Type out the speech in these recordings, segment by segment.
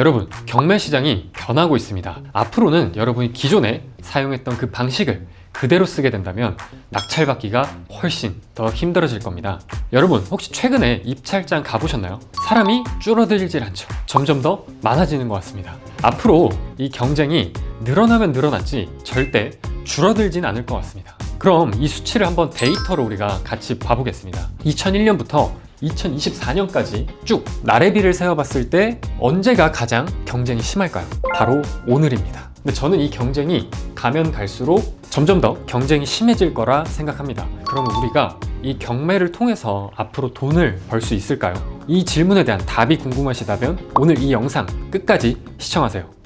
여러분, 경매 시장이 변하고 있습니다. 앞으로는 여러분이 기존에 사용했던 그 방식을 그대로 쓰게 된다면 낙찰받기가 훨씬 더 힘들어질 겁니다. 여러분, 혹시 최근에 입찰장 가보셨나요? 사람이 줄어들질 않죠. 점점 더 많아지는 것 같습니다. 앞으로 이 경쟁이 늘어나면 늘어났지 절대 줄어들진 않을 것 같습니다. 그럼 이 수치를 한번 데이터로 우리가 같이 봐보겠습니다. 2001년부터 2024년까지 쭉 나래비를 세어봤을 때 언제가 가장 경쟁이 심할까요? 바로 오늘입니다. 근데 저는 이 경쟁이 가면 갈수록 점점 더 경쟁이 심해질 거라 생각합니다. 그러면 우리가 이 경매를 통해서 앞으로 돈을 벌 수 있을까요? 이 질문에 대한 답이 궁금하시다면 오늘 이 영상 끝까지 시청하세요.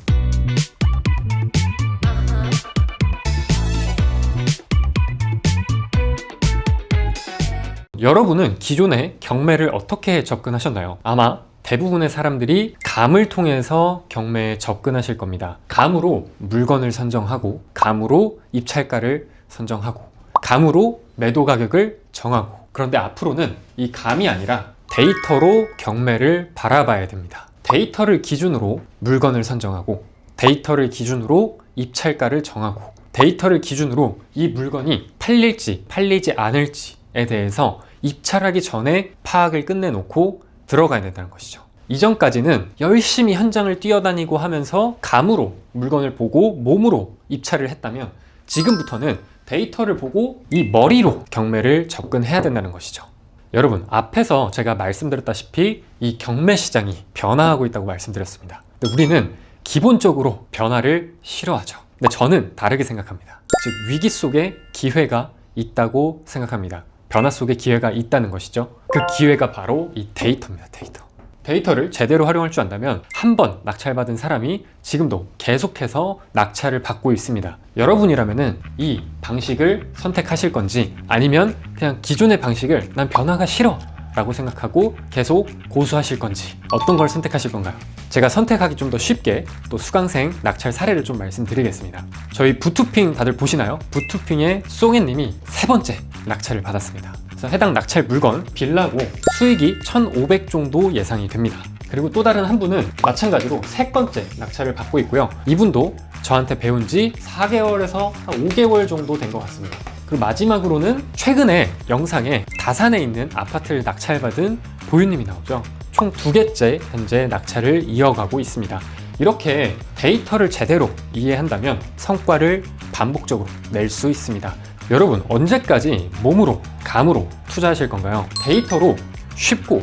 여러분은 기존에 경매를 어떻게 접근하셨나요? 아마 대부분의 사람들이 감을 통해서 경매에 접근하실 겁니다. 감으로 물건을 선정하고, 감으로 입찰가를 선정하고, 감으로 매도 가격을 정하고. 그런데 앞으로는 이 감이 아니라 데이터로 경매를 바라봐야 됩니다. 데이터를 기준으로 물건을 선정하고, 데이터를 기준으로 입찰가를 정하고, 데이터를 기준으로 이 물건이 팔릴지 팔리지 않을지에 대해서 입찰하기 전에 파악을 끝내놓고 들어가야 된다는 것이죠. 이전까지는 열심히 현장을 뛰어다니고 하면서 감으로 물건을 보고 몸으로 입찰을 했다면 지금부터는 데이터를 보고 이 머리로 경매를 접근해야 된다는 것이죠. 여러분, 앞에서 제가 말씀드렸다시피 이 경매 시장이 변화하고 있다고 말씀드렸습니다. 우리는 기본적으로 변화를 싫어하죠. 근데 저는 다르게 생각합니다. 즉, 위기 속에 기회가 있다고 생각합니다. 변화 속에 기회가 있다는 것이죠. 그 기회가 바로 이 데이터입니다. 데이터. 데이터를 제대로 활용할 줄 안다면 한 번 낙찰받은 사람이 지금도 계속해서 낙찰을 받고 있습니다. 여러분이라면은 이 방식을 선택하실 건지 아니면 그냥 기존의 방식을 난 변화가 싫어 라고 생각하고 계속 고수하실 건지 어떤 걸 선택하실 건가요? 제가 선택하기 좀 더 쉽게 또 수강생 낙찰 사례를 좀 말씀드리겠습니다. 저희 부투핑 다들 보시나요? 부투핑의 송혜님이 세 번째 낙찰을 받았습니다. 그래서 해당 낙찰 물건 빌라고 수익이 1,500 정도 예상이 됩니다. 그리고 또 다른 한 분은 마찬가지로 세 번째 낙찰을 받고 있고요. 이분도 저한테 배운 지 4개월에서 한 5개월 정도 된 것 같습니다. 그리고 마지막으로는 최근에 영상에 다산에 있는 아파트를 낙찰받은 보유님이 나오죠. 총 두 개째 현재 낙찰을 이어가고 있습니다. 이렇게 데이터를 제대로 이해한다면 성과를 반복적으로 낼 수 있습니다. 여러분, 언제까지 몸으로, 감으로 투자하실 건가요? 데이터로 쉽고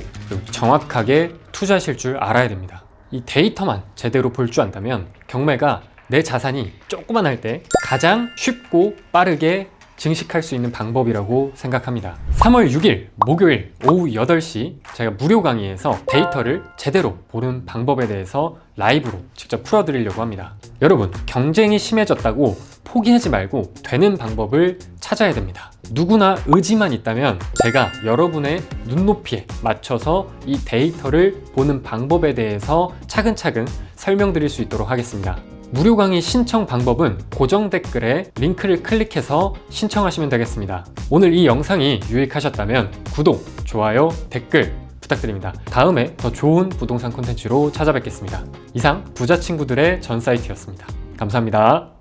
정확하게 투자하실 줄 알아야 됩니다. 이 데이터만 제대로 볼 줄 안다면 경매가 내 자산이 조그만 할 때 가장 쉽고 빠르게 증식할 수 있는 방법이라고 생각합니다. 3월 6일 목요일 오후 8시 제가 무료 강의에서 데이터를 제대로 보는 방법에 대해서 라이브로 직접 풀어드리려고 합니다. 여러분, 경쟁이 심해졌다고 포기하지 말고 되는 방법을 찾아야 됩니다. 누구나 의지만 있다면 제가 여러분의 눈높이에 맞춰서 이 데이터를 보는 방법에 대해서 차근차근 설명드릴 수 있도록 하겠습니다. 무료 강의 신청 방법은 고정 댓글에 링크를 클릭해서 신청하시면 되겠습니다. 오늘 이 영상이 유익하셨다면 구독, 좋아요, 댓글 부탁드립니다. 다음에 더 좋은 부동산 콘텐츠로 찾아뵙겠습니다. 이상 부자 친구들의 전 사이트였습니다. 감사합니다.